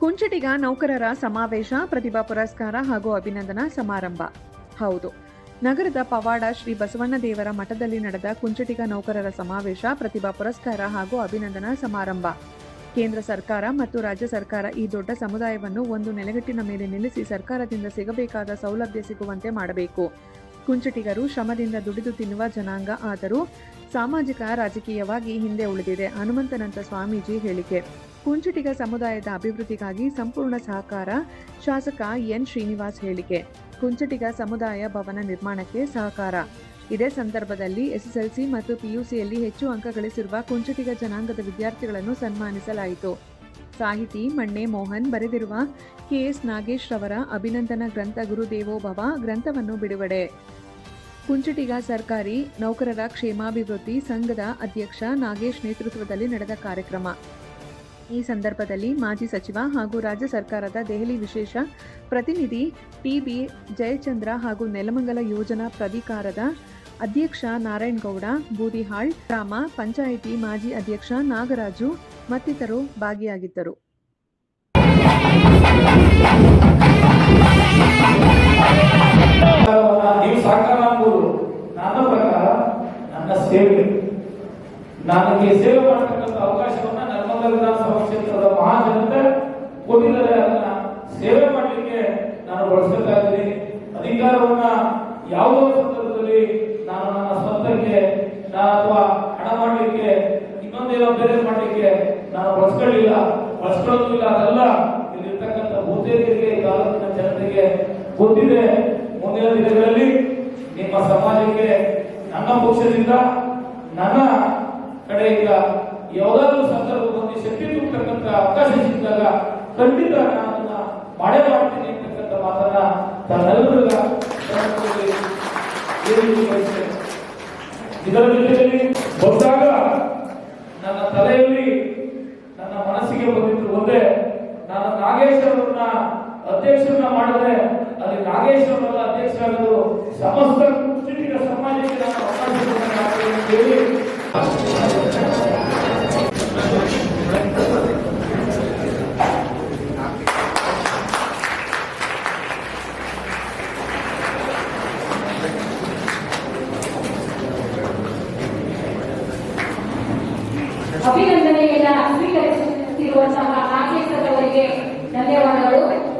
ಕುಂಚಟಿಗ ನೌಕರರ ಸಮಾವೇಶ, ಪ್ರತಿಭಾ ಪುರಸ್ಕಾರ ಹಾಗೂ ಅಭಿನಂದನಾ ಸಮಾರಂಭ. ಹೌದು, ನಗರದ ಪವಾಡ ಶ್ರೀ ಬಸವಣ್ಣ ದೇವರ ಮಠದಲ್ಲಿ ನಡೆದ ಕುಂಚಟಿಗ ನೌಕರರ ಸಮಾವೇಶ, ಪ್ರತಿಭಾ ಪುರಸ್ಕಾರ ಹಾಗೂ ಅಭಿನಂದನಾ ಸಮಾರಂಭ. ಕೇಂದ್ರ ಸರ್ಕಾರ ಮತ್ತು ರಾಜ್ಯ ಸರ್ಕಾರ ಈ ದೊಡ್ಡ ಸಮುದಾಯವನ್ನು ಒಂದು ನೆಲೆಗಟ್ಟಿನ ಮೇಲೆ ನಿಲ್ಲಿಸಿ ಸರ್ಕಾರದಿಂದ ಸಿಗಬೇಕಾದ ಸೌಲಭ್ಯ ಸಿಗುವಂತೆ ಮಾಡಬೇಕು. ಕುಂಚಟಿಗರು ಶ್ರಮದಿಂದ ದುಡಿದು ತಿನ್ನುವ ಜನಾಂಗ ಆದರೂ ಸಾಮಾಜಿಕ, ರಾಜಕೀಯವಾಗಿ ಹಿಂದೆ ಉಳಿದಿದೆ, ಹನುಮಂತನಂತ ಸ್ವಾಮೀಜಿ ಹೇಳಿಕೆ. ಕುಂಚಟಿಗ ಸಮುದಾಯದ ಅಭಿವೃದ್ಧಿಗಾಗಿ ಸಂಪೂರ್ಣ ಸಹಕಾರ, ಶಾಸಕ ಎನ್ ಶ್ರೀನಿವಾಸ್ ಹೇಳಿಕೆ. ಕುಂಚುಟಿಗ ಸಮುದಾಯ ಭವನ ನಿರ್ಮಾಣಕ್ಕೆ ಸಹಕಾರ. ಇದೇ ಸಂದರ್ಭದಲ್ಲಿ ಎಸ್ಎಸ್ಎಲ್ಸಿ ಮತ್ತು ಪಿಯುಸಿಯಲ್ಲಿ ಹೆಚ್ಚು ಅಂಕ ಗಳಿಸಿರುವ ಕುಂಚುಟಿಗ ಜನಾಂಗದ ವಿದ್ಯಾರ್ಥಿಗಳನ್ನು ಸನ್ಮಾನಿಸಲಾಯಿತು. ಸಾಹಿತಿ ಮಣ್ಣೆ ಮೋಹನ್ ಬರೆದಿರುವ ಕೆಎಸ್ ನಾಗೇಶ್ ರವರ ಅಭಿನಂದನಾ ಗ್ರಂಥ ಗುರುದೇವೋಭವ ಗ್ರಂಥವನ್ನು ಬಿಡುಗಡೆ. ಕುಂಚುಟಿಗ ಸರ್ಕಾರಿ ನೌಕರರ ಕ್ಷೇಮಾಭಿವೃದ್ಧಿ ಸಂಘದ ಅಧ್ಯಕ್ಷ ನಾಗೇಶ್ ನೇತೃತ್ವದಲ್ಲಿ ನಡೆದ ಕಾರ್ಯಕ್ರಮ. ಈ ಸಂದರ್ಭದಲ್ಲಿ ಮಾಜಿ ಸಚಿವ ಹಾಗೂ ರಾಜ್ಯ ಸರ್ಕಾರದ ದೆಹಲಿ ವಿಶೇಷ ಪ್ರತಿನಿಧಿ ಟಿಬಿ ಜಯಚಂದ್ರ ಹಾಗೂ ನೆಲಮಂಗಲ ಯೋಜನಾ ಪ್ರಾಧಿಕಾರದ ಅಧ್ಯಕ್ಷ ನಾರಾಯಣಗೌಡ, ಬೂದಿಹಾಳ್, ಗ್ರಾಮ ಪಂಚಾಯಿತಿ ಮಾಜಿ ಅಧ್ಯಕ್ಷ ನಾಗರಾಜು ಮತ್ತಿತರರು ಭಾಗಿಯಾಗಿದ್ದರು. ನನಗೆ ಸೇವೆ. ಮಾಡತಕ್ಕಂಥ ಅವಕಾಶವನ್ನ ನರ್ಮದ ವಿಧಾನಸಭಾ ಕ್ಷೇತ್ರದ ಮಹಾಜನತೆ ಕೊಟ್ಟಿದ್ದಾರೆ ಅದನ್ನ ಸೇವೆ ಮಾಡಲಿಕ್ಕೆ ನಾನು ಇದ್ದೀನಿ. ಅಧಿಕಾರವನ್ನ ಯಾವುದೋ ಸಂದರ್ಭದಲ್ಲಿ ನಾನು ನನ್ನ ಸ್ವಂತಕ್ಕೆ ಅಥವಾ ಹಣ ಮಾಡಲಿಕ್ಕೆ ಇನ್ನೊಂದೇನೋ ಬೇರೆ ಮಾಡಲಿಕ್ಕೆ ನಾನು ಬಳಸ್ಕೊಳ್ಳಿಲ್ಲ. ಬಳಸ್ಕೊಳ್ಳೋದು ಇಲ್ಲ, ಅದೆಲ್ಲ ಇಲ್ಲಿರ್ತಕ್ಕಂಥ ಬಹುತೇಕರಿಗೆ ಈ ತಾಲೂಕಿನ ಜನತೆಗೆ ಗೊತ್ತಿದೆ. ಮುಂದಿನ ದಿನಗಳಲ್ಲಿ ನಿಮ್ಮ ಸಮಾಜಕ್ಕೆ ನನ್ನ ಪಕ್ಷದಿಂದ, ನನ್ನ ಕಡೆಯಿಂದ ಯಾವುದಾದ್ರೂ ಸಂದರ್ಭದಲ್ಲಿ ಶಕ್ತಿ ತುಂಬತಕ್ಕಂಥ ಅವಕಾಶ ಸಿಕ್ಕಿದಾಗ ಖಂಡಿತ ನಾನು ಅದನ್ನ ಮಾಡೇ ಮಾಡ್ತೀನಿ ಅಂತಕ್ಕಂಥ ಮಾತನ್ನ ಇದರ ಜೊತೆಯಲ್ಲಿ ಬಂದಾಗ ನನ್ನ ತಲೆಯಲ್ಲಿ ನನ್ನ ಮನಸ್ಸಿಗೆ ಬಂದಿದ್ದು ಒಂದೇ, ನಾನು ನಾಗೇಶ್ ಅವರನ್ನ ಅಧ್ಯಕ್ಷರನ್ನ ಮಾಡಿದ್ರೆ ಅಲ್ಲಿ ನಾಗೇಶ್ ಅಧ್ಯಕ್ಷರಾಗಲು ಅಭಿನಂದನೆಯನ್ನ ಸ್ವೀಕರಿಸುತ್ತಿರುವಂತಹ ನಾಗೇಶ್ವರ ಅವರಿಗೆ ಧನ್ಯವಾದಗಳು.